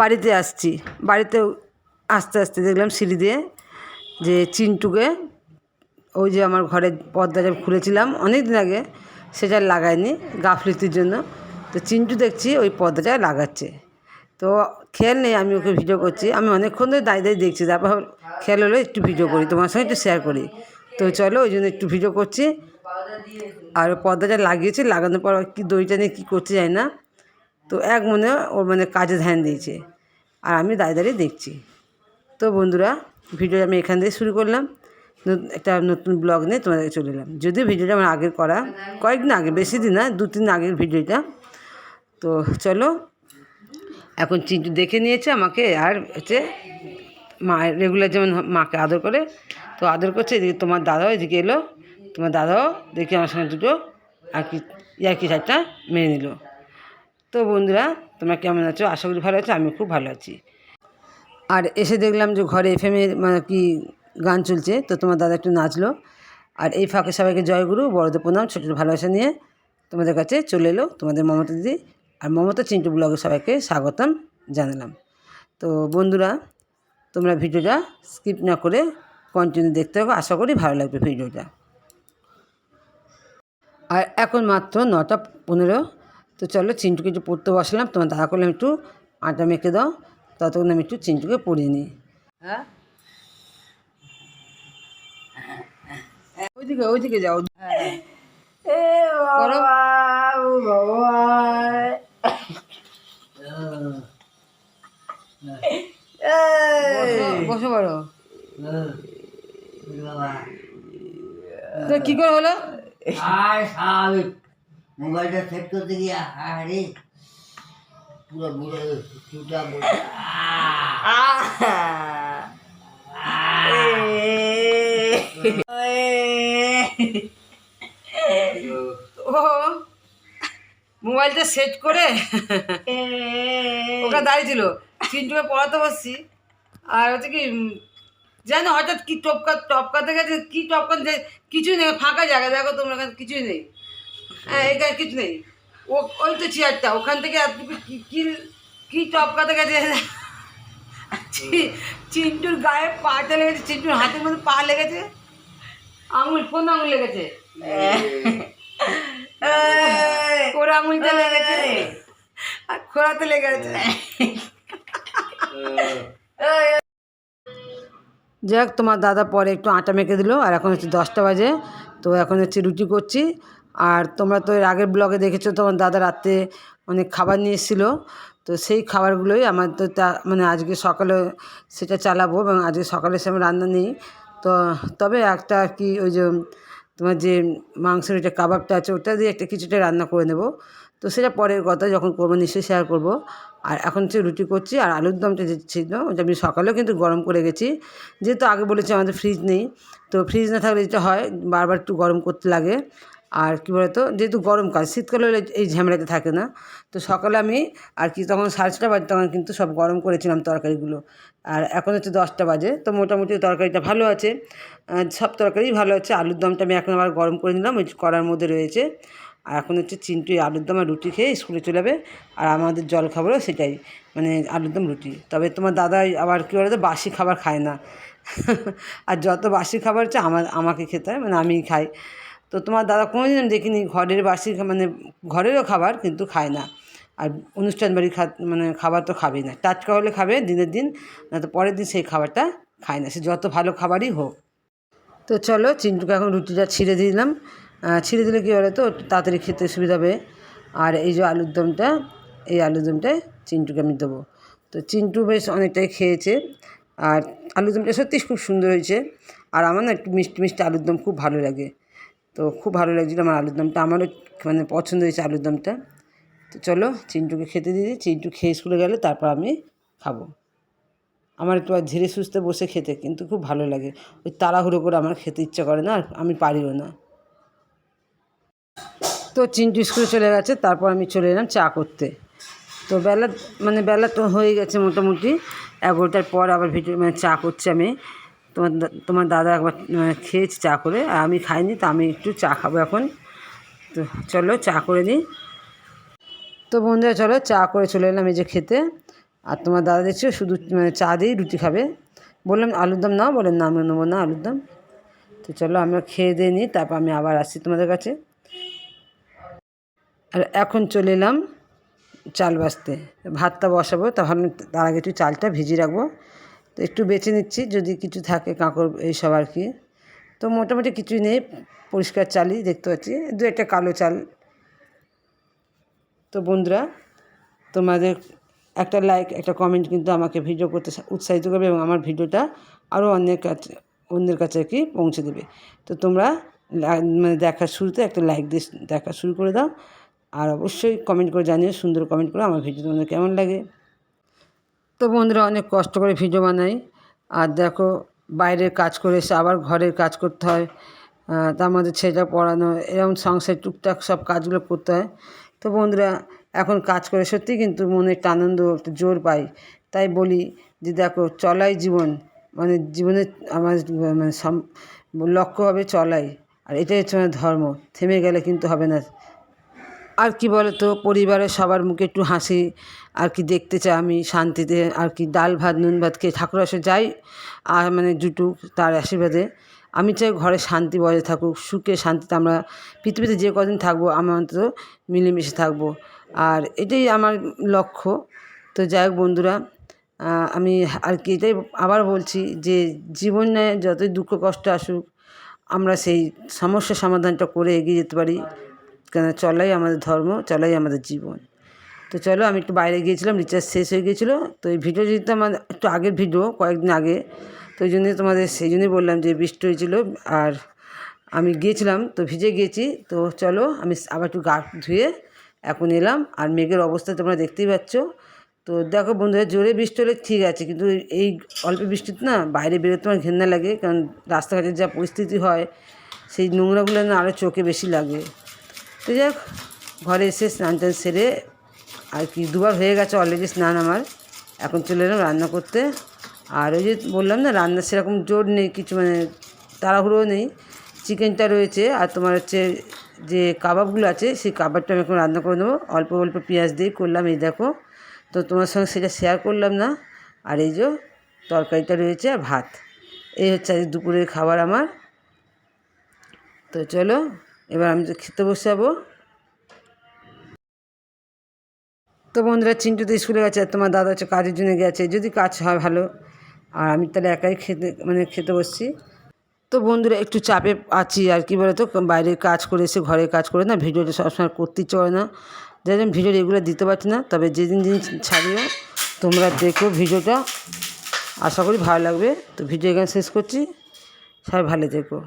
বাড়িতে আসছি। বাড়িতে আস্তে আস্তে দেখলাম সিঁড়ি দিয়ে যে চিন্টুকে ওই যে আমার ঘরের পর্দাটা খুলেছিলাম অনেক দিন আগে, সেটা লাগায়নি গাফলিতির জন্য। তো চিন্টু দেখছি ওই পর্দাটা লাগাচ্ছে। তো খেয়াল নেই আমি ওকে ভিডিও করছি। আমি অনেকক্ষণ ধরে দাঁড়িয়ে দাঁড়িয়ে দেখছি। তারপর খেয়াল হলো একটু ভিডিও করি। তোমার সঙ্গে একটু শেয়ার করি। তো চলো ওই জন্য একটু ভিডিও করছি। আর পর্দাটা লাগিয়েছি, লাগানোর পর কি দড়িটা নিয়ে কী করতে যায় না। তো এক মনে ওর মানে কাজে ধ্যান দিয়েছে। আর আমি দাঁড়িয়ে দাঁড়িয়ে দেখছি। তো বন্ধুরা ভিডিও আমি এখান থেকে শুরু করলাম। একটা নতুন ব্লগ নিয়ে তোমাদেরকে চলে এলাম। যদিও ভিডিওটা আমার আগের করা, কয়েকদিন আগে, বেশি দিন না দু তিন আগের ভিডিওটা। তো চলো, এখন চিন্টু দেখে নিয়েছে আমাকে, আর হচ্ছে মা রেগুলার যেমন মাকে আদর করে, তো আদর করছে, এদিকে তোমার দাদাও এদিকে এলো। তোমার দাদাও দেখি আমার সঙ্গে দুটো আর কি, ইয়ার্কি চারটা মেনে নিল। তো বন্ধুরা, তোমরা কেমন আছো? আশা করি ভালো আছো আমি খুব ভালো আছি। আর এসে দেখলাম যে ঘরে এফএমের মানে কি গান চলছে, তো তোমার দাদা একটু নাচলো। আর এই ফাঁকে সবাইকে জয়গুরু বড়দের প্রণাম ছোটো ভালোবাসা নিয়ে তোমাদের কাছে চলে এলো তোমাদের মমতা দিদি। আর মমতা চিন্টু ব্লগে সবাইকে স্বাগতম জানালাম। তো বন্ধুরা, তোমরা ভিডিওটা স্কিপ না করে কন্টিনিউ দেখতে থাকো, আশা করি ভালো লাগবে ভিডিওটা। আর এখন মাত্র নটা পনেরো তো চলো চিন্টুকে একটু পড়তে বসলাম তোমার দাদা করলাম একটু আটা মেখে দাও ততক্ষণ আমি একটু চিন্টুকে পড়িয়ে নিই। হ্যাঁ? ওইদিকে ওইদিকে যাও। করো। বসো- বসো কি করে হলো? স্বাভাবিক মোবাইলটা সেট করতে গিয়ে আরে পুরো বুড়ো চুটা ও, মোবাইলটা সেট করে ওটা দাঁড়িয়ে ছিল। চিন্টুকে পড়াতে বসছি। আর হচ্ছে কি জানো হঠাৎ কি টপকা টপকাতে গেছে কি টপকাতে যে কিছুই নেই, ফাঁকা জায়গা, দেখো তোমরা কিছুই নেই। হ্যাঁ কিছু নেই। ও ওই তো চেয়ারটা ওখান থেকে এতটুকু কি কি কি টপকাতে গেছে? চিন্টুর গায়ে পাটা লেগেছে চিন্টুর হাতের মধ্যে পা লেগেছে। আঙুল কোন আঙুল লেগেছে? কোরা আঙুলটা লেগেছে আর খোড়াতে লেগেছে যাক তোমার দাদা পরে একটু আটা মেখে দিল আর এখন হচ্ছে দশটা বাজে। তো এখন হচ্ছে রুটি করছি। আর তোমরা তো এর আগের ব্লগে দেখেছ, তোমার দাদা রাতে অনেক খাবার নিয়ে এসেছিল। তো সেই খাবারগুলোই আমার তো তা মানে আজকে সকালে সেটা চালাবো এবং আজকে সকালে সে রান্না নেই। তো তবে একটা কি ওই যে তোমার যে মাংসের ওইটা কাবাবটা আছে, ওটা দিয়ে একটা কিছুটা রান্না করে নেব। তো সেটা পরের কথা যখন করব, নিশ্চয়ই শেয়ার করব। আর এখন হচ্ছে রুটি করছি আর আলুর দমটা যে ছিল, ওটা আমি সকালেও কিন্তু গরম করে গেছি যেহেতু আগে বলেছি আমাদের ফ্রিজ নেই, তো ফ্রিজ না থাকলে যেটা হয়, বারবার একটু গরম করতে লাগে। আর কী বলতো, যেহেতু গরমকাল শীতকালে হলে এই ঝামেলাটা থাকে না, তো সকালে আমি আর কি তখন সাড়ে ছটা বাজে তখন কিন্তু সব গরম করেছিলাম তরকারিগুলো। আর এখন হচ্ছে দশটা বাজে, তো মোটামুটি তরকারিটা ভালো আছে। সব তরকারি ভালো আছে, আলুর দমটা আমি এখন আবার গরম করে নিলাম, ওই কড়ার মধ্যে রয়েছে। আর এখন হচ্ছে চিন্টু আলুর দম আর রুটি খেয়ে স্কুলে চলে যাবে। আর আমাদের জল খাবারও সেটাই মানে আলুর দম, রুটি। তবে তোমার দাদাই আবার কী বলতো, বাসি খাবার খায় না। আর যত বাসি খাবার হচ্ছে আমার, আমাকে খেতে হয় মানে আমিই খাই। তো তোমার দাদা কোনোদিন আমি দেখিনি ঘরের বাসি মানে ঘরেরও খাবার কিন্তু খায় না। আর অনুষ্ঠান বাড়ির খা মানে খাবার তো খাবেই না। টাটকা হলে খাবে দিনের দিন না তো পরের দিন সেই খাবারটা খায় না। সে যত ভালো খাবারই হোক। তো চলো চিন্টুকে এখন রুটিটা ছিঁড়ে দিলাম। ছিঁড়ে দিলে কী বলে তো তাড়াতাড়ি খেতে সুবিধা হবে। আর এই যে আলুর দমটা, এই আলুর দমটায় চিন্টুকে আমি দেবো। তো চিন্টু বেশ অনেকটাই খেয়েছে। আর আলুর দমটা সত্যি খুব সুন্দর হয়েছে। আর আমার না একটু মিষ্টি মিষ্টি আলুর দম খুব ভালো লাগে। তো খুব ভালো লাগছিল আমার আলুর দমটা। আমারও মানে পছন্দ হয়েছে আলুর দমটা। তো চলো চিন্টুকে খেতে দিয়ে চিন্টু খেয়ে স্কুলে গেলে তারপর আমি খাব। আমার একটু আর ধীরে সুস্থে বসে খেতে কিন্তু খুব ভালো লাগে। ওই তাড়াহুড়ো করে আমার খেতে ইচ্ছা করে না, আর আমি পারিও না। তো চিন্টু স্কুলে চলে গেছে, তারপর আমি চলে এলাম চা করতে। তো বেলা মানে বেলা তো হয়ে গেছে মোটামুটি। এগারোটার পর আবার ভিডিও মানে চা করছি আমি। তোমার তোমার দাদা একবার মানে খেয়েছি চা করে, আর আমি খাইনি, তো আমি একটু চা খাব এখন। তো চলো চা করে নিই। তো বন্ধুরা, চলো চা করে চলে এলাম এই যে খেতে। আর তোমার দাদা দেখছ, শুধু মানে চা দিয়েই রুটি খাবে। বললাম, আলুর দম নাও? বলেন না, আমি নেব না আলুর দম। তো চলো, আমরা খেয়ে দিয়ে নিই, তারপর আমি আবার আসছি তোমাদের কাছে। আর এখন চলে এলাম চাল বাছতে ভাতটা বসাবো, তা ভাবলাম তার আগে একটু চালটা ভিজিয়ে রাখব। তো একটু বেছে নিচ্ছি, যদি কিছু থাকে কাঁকড় এইসব আর কি। তো মোটামুটি কিছুই নেই, পরিষ্কার চালই দেখতে পাচ্ছি। দু একটা কালো চাল। তো বন্ধুরা, তোমাদের একটা লাইক একটা কমেন্ট কিন্তু আমাকে ভিডিও করতে উৎসাহিত করবে এবং আমার ভিডিওটা আরও অন্যের কাছে অন্যের কাছে কি পৌঁছে দেবে। তো তোমরা মানে দেখার শুরুতে একটা লাইক দিয়ে দেখা শুরু করে দাও। আর অবশ্যই কমেন্ট করে জানিও, সুন্দর কমেন্ট করে, আমার ভিডিও তোমাদের কেমন লাগে। তো বন্ধুরা অনেক কষ্ট করে ভিডিও বানাই। আর দেখো, বাইরের কাজ করে এসে আবার ঘরের কাজ করতে হয়। তার মধ্যে ছেলেটা পড়ানো এরকম সংসার টুকটাক সব কাজগুলো করতে হয়। তো বন্ধুরা, এখন কাজ করে সত্যি কিন্তু মনে একটা আনন্দ, একটা জোর পাই। তাই বলি যে দেখো, চলাই জীবন মানে জীবনে আমার মানে লক্ষ্য হবে চলাই। আর এটাই হচ্ছে আমার ধর্ম, থেমে গেলে কিন্তু হবে না। আর কি বলো তো পরিবারের সবার মুখে একটু হাসি, আর কি দেখতে চাই আমি শান্তিতে, আর কি ডাল ভাত, নুন ভাত খেয়ে ঠাকুর আসে যাই, আর মানে জুটুক তার আশীর্বাদে। আমি চাই ঘরে শান্তি বজায় থাকুক, সুখে শান্তিতে আমরা পৃথিবীতে যে কদিন থাকব, আমরা অন্তত মিলেমিশে থাকব। আর এটাই আমার লক্ষ্য। তো যাই হোক বন্ধুরা আমি আর কি এটাই আবার বলছি যে জীবনে যতই দুঃখ কষ্ট আসুক, আমরা সেই সমস্যার সমাধানটা করে এগিয়ে যেতে পারি। কেন চলাই আমাদের ধর্ম, চলাই আমাদের জীবন। তো চলো আমি একটু বাইরে গিয়েছিলাম রিচার্জ শেষ হয়ে গিয়েছিল। তো এই ভিডিও যেহেতু আমার একটু আগের ভিডিও কয়েকদিন আগে, তো ওই জন্যই তোমাদের, সেই জন্যই বললাম যে বৃষ্টি হয়েছিলো আর আমি গিয়েছিলাম, তো ভিজে গিয়েছি। তো চলো আমি আবার একটু গা ধুয়ে এখন এলাম আর মেঘের অবস্থা তোমরা দেখতেই পাচ্ছ। তো দেখো বন্ধুরা, জোরে বৃষ্টি হলে ঠিক আছে, কিন্তু এই অল্প বৃষ্টিতে না বাইরে বেরোতে আমার ঘেন্না লাগে, কারণ রাস্তাঘাটের যা পরিস্থিতি হয়, সেই নোংরাগুলো না আরও চোখে বেশি লাগে। তো যাই ঘরে এসে স্নান টান সেরে আর কি, দুবার হয়ে গেছে অলরেডি স্নান আমার। এখন চলে এলাম রান্না করতে। আর ওই যে বললাম না, রান্না সেরকম জোর নেই, কিছু মানে তাড়াহুড়ো নেই। চিকেনটা রয়েছে আর তোমার হচ্ছে যে কাবাবগুলো আছে, সেই কাবাবটা আমি এখন রান্না করে নেব। অল্প অল্প পেঁয়াজ দিয়ে করলাম, এই দেখো। তো তোমার সঙ্গে সেটা শেয়ার করলাম না। আর এই যে তরকারিটা রয়েছে আর ভাত। এই হচ্ছে আজ দুপুরের খাবার আমার। তো চলো এবার আমি খেতে বসে যাব তো বন্ধুরা চিন্টু তো স্কুলে গেছে, তোমার দাদা হচ্ছে কাজের জন্য গেছে, যদি কাজ হয় ভালো। আর আমি তাহলে একাই খেতে মানে খেতে বসছি। তো বন্ধুরা, একটু চাপে আছি আর কি বলতো, বাইরে কাজ করে এসে, ঘরে কাজ করে না, ভিডিওটা সবসময় করতে চলে না। যাই জন্য ভিডিও এগুলো দিতে পারছি না, তবে যেদিন দিন ছাড়িও তোমরা দেখো ভিডিওটা। আশা করি ভালো লাগবে। তো ভিডিও এখানে শেষ করছি। সবাই ভালো থেকো।